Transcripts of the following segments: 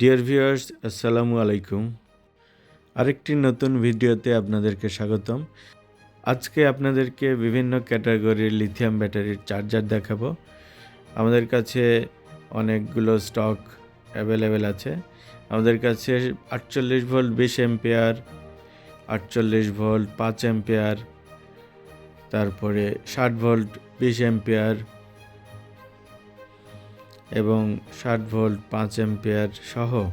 Dear viewers আসসালামু আলাইকুম আরেকটি নতুন ভিডিওতে আপনাদেরকে স্বাগতম। আজকে আপনাদেরকে বিভিন্ন ক্যাটাগরির লিথিয়াম ব্যাটারির চার্জার দেখাবো। আমাদের কাছে অনেকগুলো স্টক অ্যাভেলেবেল আছে। আমাদের কাছে আটচল্লিশ ভোল্ট বিশ এম্পিয়ার আটচল্লিশ ভোল্ট পাঁচ এম্পিয়ার তারপরে ষাট ভোল্ট বিশ এম্পিয়ার এবং ষাট ভোল্ট, পাঁচ এম্পিয়ার সহ।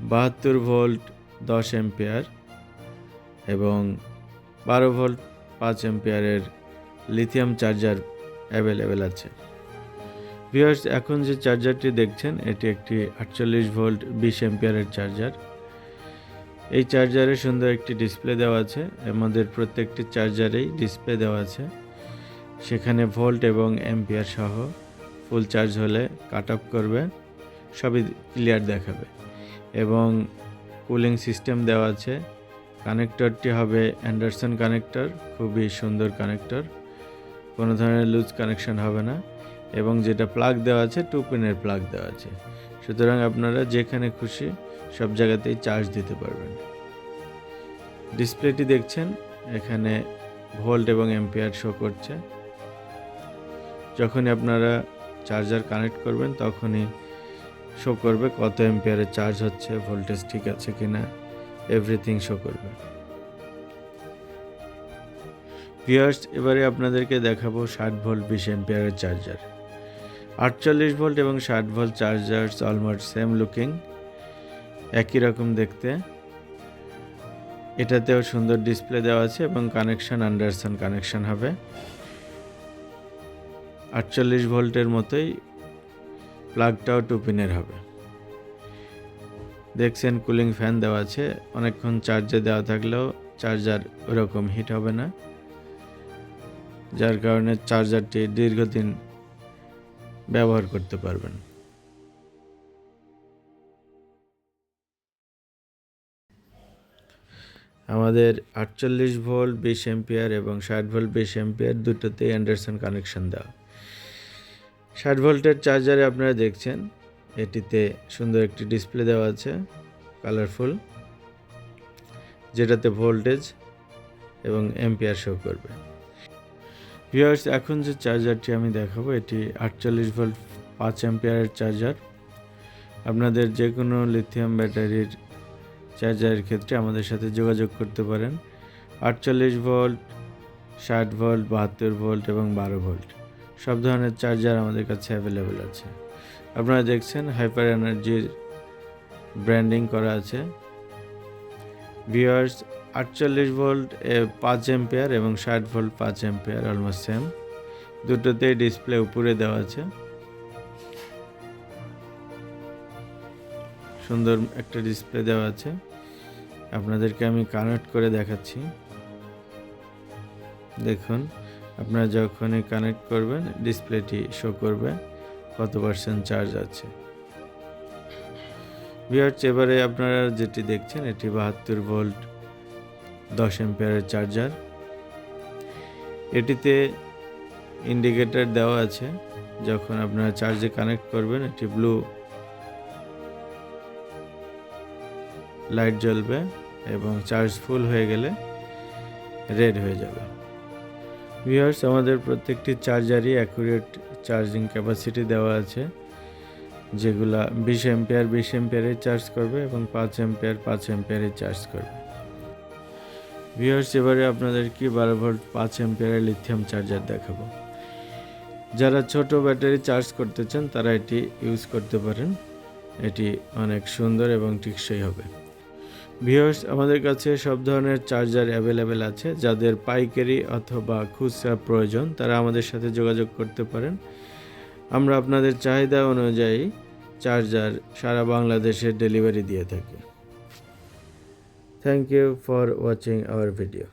বাহাত্তর ভোল্ট, দশ এম্পিয়ার এবং বারো ভোল্ট, পাঁচ এম্পিয়ারের লিথিয়াম চার্জার অ্যাভেলেবেল আছে। ভিউয়ার্স, এখন যে চার্জারটি দেখছেন, এটি একটি আটচল্লিশ ভোল্ট, বিশ এম্পিয়ারের চার্জার। এই চার্জারে সুন্দর একটি ডিসপ্লে দেওয়া আছে। আমাদের প্রত্যেকটি চার্জারেই ডিসপ্লে দেওয়া আছে। সেখানে ভোল্ট এবং এম্পিয়ার সহ। ফুল চার্জ হলে কাট অফ করবে, সবই ক্লিয়ার দেখাবে। এবং কুলিং সিস্টেম দেওয়া আছে কানেক্টরটি হবে অ্যান্ডারসন কানেক্টর খুবই সুন্দর কানেক্টর কোনো ধরনের লুজ কানেকশন হবে না। এবং যেটা প্লাগ দেওয়া আছে টু পিনের প্লাগ দেওয়া আছে। সুতরাং আপনারা যেখানে খুশি সব জায়গাতেই চার্জ দিতে পারবেন। ডিসপ্লেটি দেখছেন, এখানে ভোল্ট এবং এম্পিয়ার শো করছে। যখনই আপনারা চার্জার কানেক্ট করবেন, তখনই শো করবে কত এম্পিয়ারের চার্জ হচ্ছে ভোল্টেজ ঠিক আছে কি না এভরিথিং শো করবে। ভিউয়ার্স এবারে আপনাদেরকে দেখাবো ষাট ভোল্ট বিশ এম্পিয়ারের চার্জার আটচল্লিশ ভোল্ট এবং ষাট volt chargers almost same looking একই রকম দেখতে। এটাতেও সুন্দর ডিসপ্লে দেওয়া আছে এবং কানেকশন আন্ডারসন কানেকশন হবে। আটচল্লিশ ভোল্টের মতোই প্লাগটাও টু পিনের হবে। দেখছেন কুলিং ফ্যান দেওয়া আছে, অনেকক্ষণ চার্জে দেওয়া থাকলেও চার্জার ওরকম হিট হবে না। যার কারণে চার্জারটি দীর্ঘদিন ব্যবহার করতে পারবেন। আমাদের আটচল্লিশ ভোল্ট, বিশ এম্পিয়ার এবং ষাট ভোল্ট, বিশ এম্পিয়ার দুটোতেই অ্যান্ডারসন কানেকশন দেওয়া। ষাট ভোল্টের চার্জারে আপনারা দেখছেন, এটিতে সুন্দর একটি ডিসপ্লে দেওয়া আছে, কালারফুল, যেটাতে ভোল্টেজ এবং এম্পিয়ার শো করবে। ভিউয়ার্স, এখন যে চার্জারটি আমি দেখাবো, এটি আটচল্লিশ ভোল্ট পাঁচ অ্যাম্পিয়ারের চার্জার। আপনাদের যে কোনো লিথিয়াম ব্যাটারির চার্জারের ক্ষেত্রে আমাদের সাথে যোগাযোগ করতে পারেন। আটচল্লিশ ভোল্ট, ষাট ভোল্ট, বাহাত্তর ভোল্ট এবং বারো ভোল্ট। সব ধরনের চার্জার আমাদের কাছে অ্যাভেলেবেল আছে। আপনারা দেখছেন হাইপার এনার্জির ব্র্যান্ডিং করা আছে। ভিওয়ার্স আটচল্লিশ ভোল্ট পাঁচ এম্পিয়ার এবং ষাট ভোল্ট পাঁচ এম্পিয়ার অলমোস্ট সেম দুটোতেই ডিসপ্লে উপরে দেওয়া আছে। সুন্দর একটা ডিসপ্লে দেওয়া আছে। আপনাদেরকে আমি কানেক্ট করে দেখাচ্ছি। দেখুন। আপনারা যখনই কানেক্ট করবেন ডিসপ্লেটি শো করবে, কত পার্সেন্ট চার্জ আছে। ভিআর এবারে আপনারা যেটি দেখছেন, এটি বাহাত্তর ভোল্ট দশ এম্পিয়ারের চার্জার এটিতে ইন্ডিকেটর দেওয়া আছে, যখন আপনারা চার্জে কানেক্ট করবেন, এটি ব্লু লাইট জ্বলবে এবং চার্জ ফুল হয়ে গেলে রেড হয়ে যাবে। ভিউয়ার্স আমাদের প্রত্যেকটি চার্জারই অ্যাকুরেট চার্জিং ক্যাপাসিটি দেওয়া আছে, যেগুলা বিশ এম্পেয়ার বিশ এম্পিয়ারে চার্জ করবে এবং পাঁচ এম্পিয়ার পাঁচ এম্পেয়ারে চার্জ করবে। ভিউয়ার্স এবারে আপনাদেরকে বারো ভোল্ট পাঁচ এম্পিয়ারের লিথিয়াম চার্জার দেখাবো। যারা ছোট ব্যাটারি চার্জ করতে চান, তারা এটি ইউজ করতে পারেন। এটি অনেক সুন্দর এবং টিকসই হবে। ভিউয়ার্স আমাদের কাছে সব ধরনের চার্জার অ্যাভেলেবেল আছে, যাদের পাইকারি অথবা খুচরা প্রয়োজন, তারা আমাদের সাথে যোগাযোগ করতে পারেন। আমরা আপনাদের চাহিদা অনুযায়ী চার্জার সারা বাংলাদেশে ডেলিভারি দিয়ে থাকি। Thank you for watching our video